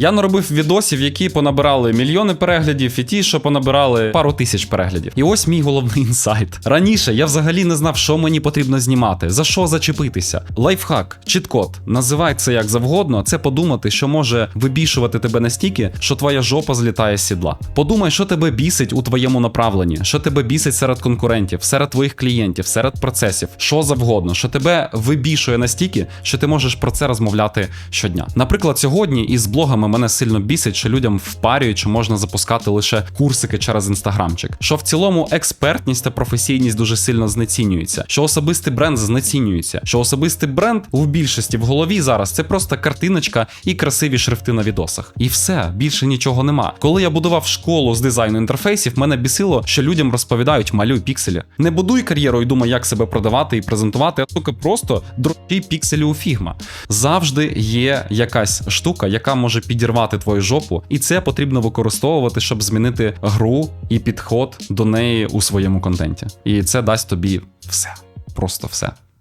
Я наробив відосів, які понабирали мільйони переглядів, і ті, що понабирали пару тисяч переглядів. І ось мій головний інсайт. Раніше я взагалі не знав, що мені потрібно знімати, за що зачепитися. Лайфхак, чіткод, називай це як завгодно. Це подумати, що може вибішувати тебе настільки, що твоя жопа злітає з сідла. Подумай, що тебе бісить у твоєму направленні, що тебе бісить серед конкурентів, серед твоїх клієнтів, серед процесів, що завгодно, що тебе вибішує настільки, що ти можеш про це розмовляти щодня. Наприклад, сьогодні із блогами мене сильно бісить, що людям впарюють, що можна запускати лише курсики через інстаграмчик. Що в цілому експертність та професійність дуже сильно знецінюється, що особистий бренд знецінюється, що особистий бренд у більшості в голові зараз це просто картиночка і красиві шрифти на відосах. І все, більше нічого нема. Коли я будував школу з дизайну інтерфейсів, мене бісило, що людям розповідають малюй пікселі. Не будуй кар'єру і думай, як себе продавати і презентувати, а тільки просто дрочи пікселі у фігма. Завжди є якась штука, яка може підірвати твою жопу, і це потрібно використовувати, щоб змінити гру і підход до неї у своєму контенті. І це дасть тобі все. Просто все.